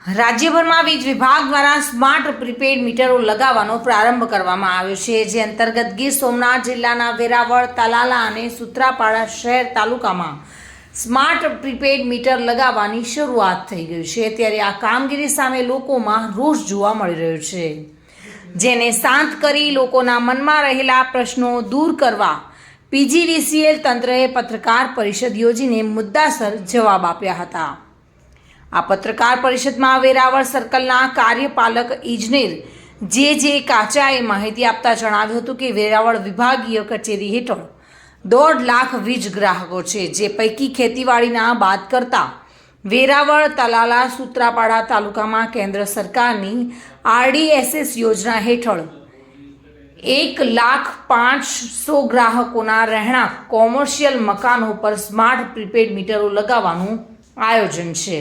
રાજ્યભરમાં વીજ વિભાગ દ્વારા સ્માર્ટ પ્રીપેડ મીટરો લગાવવાનો પ્રારંભ કરવામાં આવ્યો છે, જે અંતર્ગત ગીર સોમનાથ જિલ્લાના વેરાવળ, તાલાલા અને સુત્રાપાડા શહેર તાલુકામાં સ્માર્ટ પ્રીપેડ મીટર લગાવવાની શરૂઆત થઈ ગઈ છે. ત્યારે આ કામગીરી સામે લોકોમાં રોષ જોવા મળી રહ્યો છે. જેને શાંત કરી લોકોના મનમાં રહેલા પ્રશ્નો દૂર કરવા પીજીવીસીએલ તંત્રએ પત્રકાર પરિષદ યોજીને મુદ્દાસર જવાબ આપ્યા હતા. આ પત્રકાર પરિષદમાં વેરાવળ સર્કલના કાર્યપાલક ઇજનેર જે જે કાચાએ માહિતી આપતા જણાવ્યું હતું કે વેરાવળ વિભાગીય કચેરી હેઠળ દોઢ લાખ વીજ ગ્રાહકો છે, જે પૈકી ખેતીવાડીના બાદ કરતા વેરાવળ તલાલા સૂત્રાપાડા તાલુકામાં કેન્દ્ર સરકારની આરડીએસએસ યોજના હેઠળ એક લાખ પાંચસો ગ્રાહકોના રહેણાંક, કોમર્શિયલ મકાનો પર સ્માર્ટ પ્રીપેડ મીટરો લગાવવાનું આયોજન છે.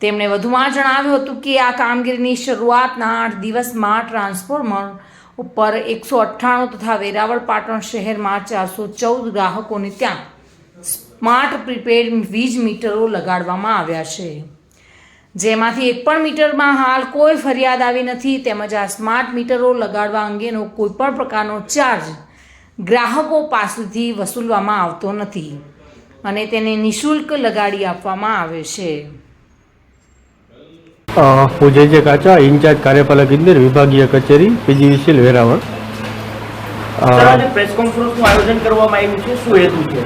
તેમણે વધુમાં જણાવ્યું હતું કે આ કામગીરીની શરૂઆતના આઠ દિવસમાં ટ્રાન્સફોર્મર ઉપર એકસો અઠ્ઠાણું તથા વેરાવળ પાટણ શહેરમાં ચારસો ચૌદ ગ્રાહકોને ત્યાં સ્માર્ટ પ્રીપેડ વીજ મીટરો લગાડવામાં આવ્યા છે. જેમાંથી એક પણ મીટરમાં હાલ કોઈ ફરિયાદ આવી નથી તેમજ આ સ્માર્ટ મીટરો લગાડવા અંગેનો કોઈ પણ પ્રકારનો ચાર્જ ગ્રાહકો પાસેથી વસૂલવામાં આવતો નથી અને તેને નિઃશુલ્ક લગાડી આપવામાં આવે છે. હું જય જય કાચા ઇન્ચાર્જ કાર્યપાલક ઇજનેર વિભાગીય કચેરી પીજીવીસીએલ વેરાવળ. અ, સર આજે પ્રેસ કોન્ફરન્સનું આયોજન કરવામાં આવ્યું છે શું હેતુ છે?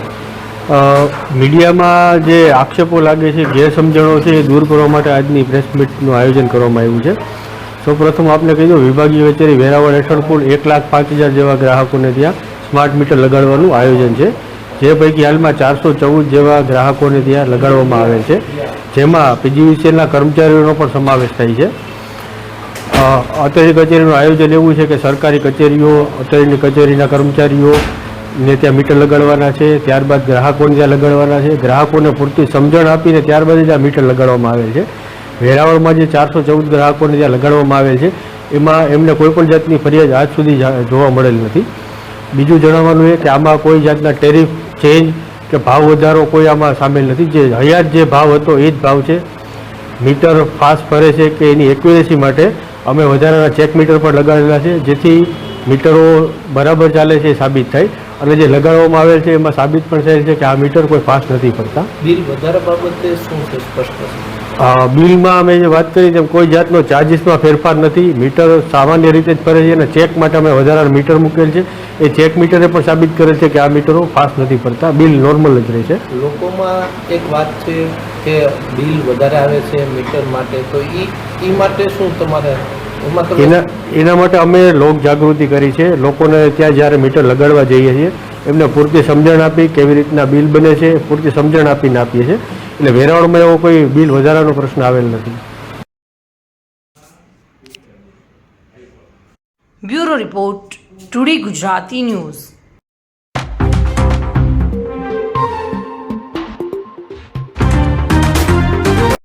મીડિયામાં જે આક્ષેપો લાગે છે ગેરસમજણો છે એ દૂર કરવા માટે આજની પ્રેસ મીટનું આયોજન કરવામાં આવ્યું છે. સૌપ્રથમ આપને કહી દઉં વિભાગીય કચેરી વેરાવળ હેઠળ કુલ એક લાખ પાંચ હજાર જેવા ગ્રાહકોને ત્યાં સ્માર્ટ મીટર લગાડવાનું આયોજન છે. જે પૈકી હાલમાં ચારસો ચૌદ જેવા ગ્રાહકોને ત્યાં લગાડવામાં આવેલ છે. જેમાં પીજીવીસીએલના કર્મચારીઓનો પણ સમાવેશ થાય છે. અત્યારે કચેરીનું આયોજન એવું છે કે સરકારી કચેરીઓ, અત્યારની કચેરીના કર્મચારીઓ ને ત્યાં મીટર લગાડવાના છે, ત્યારબાદ ગ્રાહકોને ત્યાં લગાડવાના છે. ગ્રાહકોને પૂરતી સમજણ આપીને ત્યારબાદ આ મીટર લગાડવામાં આવેલ છે. વેરાવળમાં જે ચારસો ચૌદ ગ્રાહકોને ત્યાં લગાડવામાં આવેલ છે, એમાં એમને કોઈપણ જાતની ફરિયાદ આજ સુધી જોવા મળેલ નથી. બીજું જણાવવાનું એ કે આમાં કોઈ જાતના ટેરિફ, ચેન્જ કે ભાવ વધારો કોઈ આમાં સામેલ નથી. જે હયાત જે ભાવ હતો એ જ ભાવ છે. મીટર ફાસ્ટ ફરે છે કે એની એક્યુરેસી માટે અમે વધારાના ચેક મીટર પણ લગાડેલા છે જેથી મીટરો બરાબર ચાલે છે સાબિત થાય. અને જે લગાડવામાં આવેલ છે એમાં સાબિત પણ થયેલ છે કે આ મીટર કોઈ ફાસ્ટ નથી ફરતા. બિલ વધારા બાબતે શું છે સ્પષ્ટ બિલમાં અમે જે વાત કરી તેમ કોઈ જાતનો ચાર્જિસમાં ફેરફાર નથી. મીટર સામાન્ય રીતે જ ફરે છે અને ચેક માટે અમે વધારાના મીટર મૂકેલ છે. એ ચેક મીટરે પણ સાબિત કરે છે કે આ મીટરો ફાસ્ટ નથી ફરતા બિલ નોર્મલ જ રહે છે. લોકોમાં એક વાત છે કે બિલ વધારે આવે છે મીટર માટે તો એ એ માટે શું તમારે? એના એના માટે અમે લોક જાગૃતિ કરી છે. લોકોને ત્યાં જ્યારે મીટર લગાડવા જઈએ છીએ એમને પૂરતી સમજણ આપી કેવી રીતના બિલ બને છે પૂરતી સમજણ આપીને આપીએ છીએ. એટલે વેરાવળમાં એવો કોઈ બિલ વધારાનો પ્રશ્ન આવેલ નથી. Bureau report. Today Gujarati news.